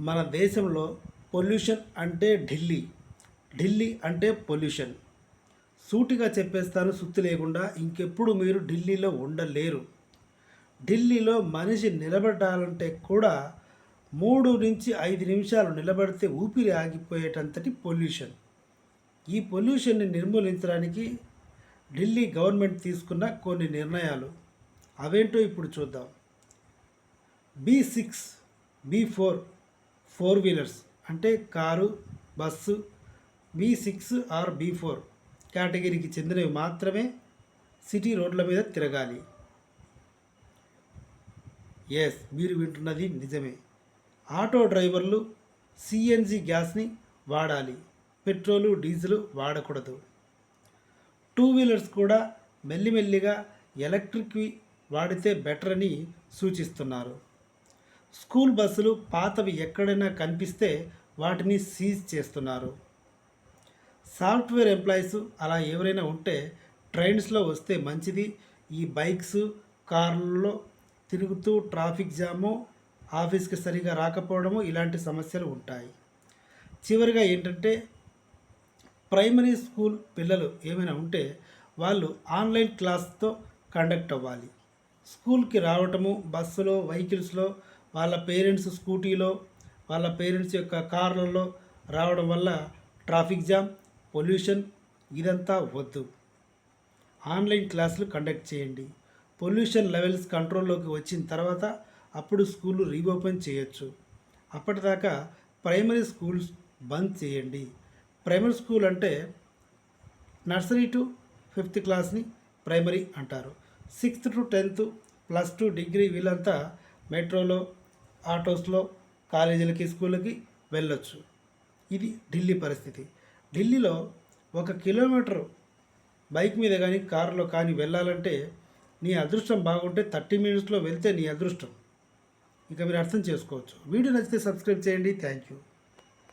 మన దేశంలో పొల్యూషన్ అంటే ఢిల్లీ. ఢిల్లీ అంటే పొల్యూషన్. సూటిగా చెప్పేస్తాను సుత్తి లేకుండా ఇంకెప్పుడు మీరు ఢిల్లీలో ఉండలేరు. ఢిల్లీలో మనిషి నిలబడాలంటే కూడా మూడు నుంచి ఐదు నిమిషాలు నిలబడితే ఊపిరి ఆగిపోయేటంతటి పొల్యూషన్. ఈ పొల్యూషన్ని నిర్మూలించడానికి ఢిల్లీ గవర్నమెంట్ తీసుకున్న కొన్ని నిర్ణయాలు. అవేంటో ఇప్పుడు చూద్దాం. B six B four four wheelers అంటే car bus B six R B four కేటగిరీకి చెందినవి మాత్రమే సిటీ రోడ్ల మీద తిరగాలి. ఎస్ మీరు వింటున్నది నిజమే. ఆటో డ్రైవర్లు సిఎన్జి గ్యాస్ని వాడాలి. పెట్రోలు డీజిల్ వాడకూడదు. టూ వీలర్స్ కూడా మెల్లిమెల్లిగా ఎలక్ట్రిక్వి వాడితే బెటర్ అని సూచిస్తున్నారు. స్కూల్ బస్సులు పాతవి ఎక్కడైనా కనిపిస్తే వాటిని సీజ్ చేస్తున్నారు. సాఫ్ట్వేర్ ఎంప్లాయీస్ అలా ఎవరైనా ఉంటే ట్రైన్స్లో వస్తే మంచిది. ఈ బైక్స్ కార్లలో తిరుగుతూ ట్రాఫిక్ జాము ఆఫీస్కి సరిగా రాకపోవడము ఇలాంటి సమస్యలు ఉంటాయి. చివరిగా ఏంటంటే ప్రైమరీ స్కూల్ పిల్లలు ఏమైనా ఉంటే వాళ్ళు ఆన్లైన్ క్లాస్తో కండక్ట్ అవ్వాలి. స్కూల్కి రావటము బస్సులో వెహికల్స్లో వాళ్ళ పేరెంట్స్ స్కూటీలో వాళ్ళ పేరెంట్స్ యొక్క కార్లలో రావడం వల్ల ట్రాఫిక్ జామ్ పొల్యూషన్ ఇదంతా వద్దు. ఆన్లైన్ క్లాసులు కండక్ట్ చేయండి. పొల్యూషన్ లెవెల్స్ కంట్రోల్లోకి వచ్చిన తర్వాత అప్పుడు స్కూళ్ళు రీఓపెన్ చేయొచ్చు. అప్పటిదాకా ప్రైమరీ స్కూల్స్ బంద్ చేయండి. ప్రైమరీ స్కూల్ అంటే నర్సరీ టు ఫిఫ్త్ క్లాస్ని ప్రైమరీ అంటారు. Sixth to tenth plus two degree వీళ్ళంతా మెట్రోలో ఆటోస్లో కాలేజీలకి స్కూళ్ళకి వెళ్ళొచ్చు. ఇది ఢిల్లీ పరిస్థితి. ఢిల్లీలో ఒక కిలోమీటర్ బైక్ మీద కానీ కారులో కానీ వెళ్ళాలంటే నీ అదృష్టం బాగుంటే థర్టీ మినిట్స్లో వెళ్తే నీ అదృష్టం. ఇక మీరు అర్థం చేసుకోవచ్చు. వీడియో నచ్చితే సబ్స్క్రైబ్ చేయండి. Thank you.